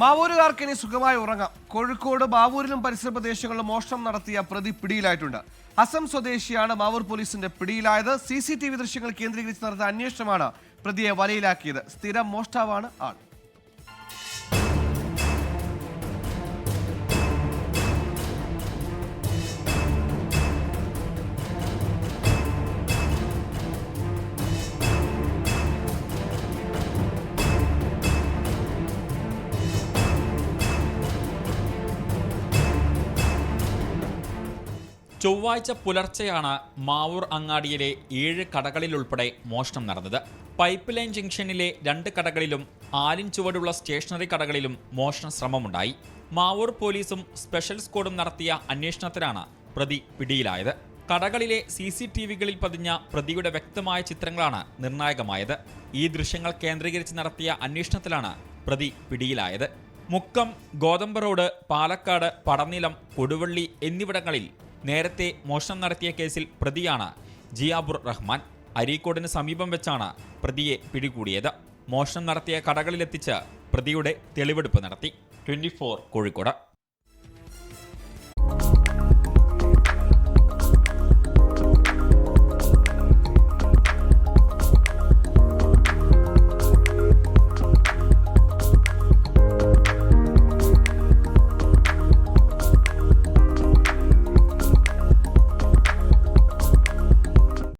മാവൂരുകാർക്ക് ഇനി സുഖമായി ഉറങ്ങാം. കോഴിക്കോട് മാവൂരിലും പരിസര പ്രദേശങ്ങളിലും മോഷണം നടത്തിയ പ്രതി പിടിയിലായിട്ടുണ്ട്. അസം സ്വദേശിയാണ് മാവൂർ പോലീസിന്റെ പിടിയിലായത്. സി സി ടി വി ദൃശ്യങ്ങൾ കേന്ദ്രീകരിച്ച് നടത്തിയ അന്വേഷണമാണ് പ്രതിയെ വലയിലാക്കിയത്. സ്ഥിരം മോഷ്ടാവാണ് ആൾ. ചൊവ്വാഴ്ച പുലർച്ചെയാണ് മാവൂർ അങ്ങാടിയിലെ ഏഴ് കടകളിലുൾപ്പെടെ മോഷണം നടന്നത്. പൈപ്പ് ലൈൻ ജംഗ്ഷനിലെ രണ്ട് കടകളിലും ആലിൻ ചുവടുള്ള സ്റ്റേഷനറി കടകളിലും മോഷണ ശ്രമമുണ്ടായി. മാവൂർ പോലീസും സ്പെഷ്യൽ സ്ക്വാഡും നടത്തിയ അന്വേഷണത്തിലാണ് പ്രതി പിടിയിലായത്. കടകളിലെ സി സി ടി വികളിൽ പതിഞ്ഞ പ്രതിയുടെ വ്യക്തമായ ചിത്രങ്ങളാണ് നിർണായകമായത്. ഈ ദൃശ്യങ്ങൾ കേന്ദ്രീകരിച്ച് നടത്തിയ അന്വേഷണത്തിലാണ് പ്രതി പിടിയിലായത്. മുക്കം ഗോതമ്പ് റോഡ് പാലക്കാട് പടനിലം കൊടുവള്ളി എന്നിവിടങ്ങളിൽ നേരത്തെ മോഷണം നടത്തിയ കേസിൽ പ്രതിയാണ് ജിയാബുർ റഹ്മാൻ. അരീക്കോടിന് സമീപം വെച്ചാണ് പ്രതിയെ പിടികൂടിയത്. മോഷണം നടത്തിയ കടകളിലെത്തിച്ച് പ്രതിയുടെ തെളിവെടുപ്പ് നടത്തി. ട്വന്റി കോഴിക്കോട്.